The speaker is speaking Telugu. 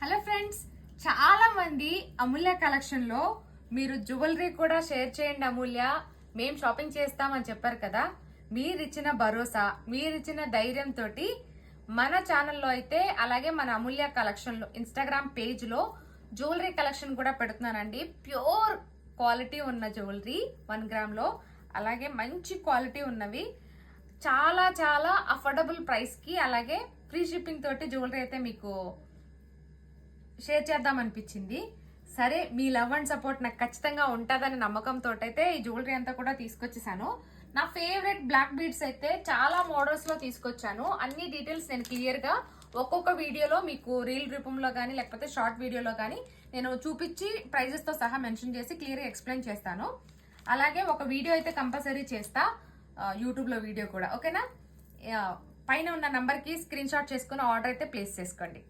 హలో ఫ్రెండ్స్ చాలా మంది అమూల్య కలెక్షన్లో మీరు జ్యువెలరీ కూడా షేర్ చేయండి అమూల్య. మేం షాపింగ్ చేస్తామని చెప్పారు కదా. మీరిచ్చిన భరోసా మీరిచ్చిన ధైర్యంతో మన ఛానల్లో అయితే అలాగే మన అమూల్య కలెక్షన్లో ఇన్స్టాగ్రామ్ పేజ్లో జ్యువెలరీ కలెక్షన్ కూడా పెడుతున్నానండి. ప్యూర్ క్వాలిటీ ఉన్న జ్యువెలరీ వన్ గ్రామ్లో అలాగే మంచి క్వాలిటీ ఉన్నవి. చాలా చాలా అఫోర్డబుల్ ప్రైస్కి అలాగే ఫ్రీ షిప్పింగ్ తోటి జ్యువెలరీ అయితే మీకు షేర్ చేద్దాం అనిపించింది సరే మీ లవ్ అండ్ సపోర్ట్ నాకు ఖచ్చితంగా ఉంటుందని నమ్మకంతో అయితే ఈ జ్యువెలరీ అంతా కూడా తీసుకొచ్చేసాను. నా ఫేవరెట్ బ్లాక్ బీడ్స్ అయితే చాలా మోడల్స్లో తీసుకొచ్చాను. అన్ని డీటెయిల్స్ నేను క్లియర్గా ఒక్కొక్క వీడియోలో మీకు రీల్ రూపంలో కానీ లేకపోతే షార్ట్ వీడియోలో కానీ నేను చూపించి ప్రైజెస్తో సహా మెన్షన్ చేసి క్లియర్గా ఎక్స్ప్లెయిన్ చేస్తాను. అలాగే ఒక వీడియో అయితే కంపల్సరీ చేస్తా. యూట్యూబ్లో వీడియో కూడా. ఓకేనా పైన ఉన్న నెంబర్కి స్క్రీన్ షాట్ చేసుకుని ఆర్డర్ అయితే ప్లేస్ చేసుకోండి.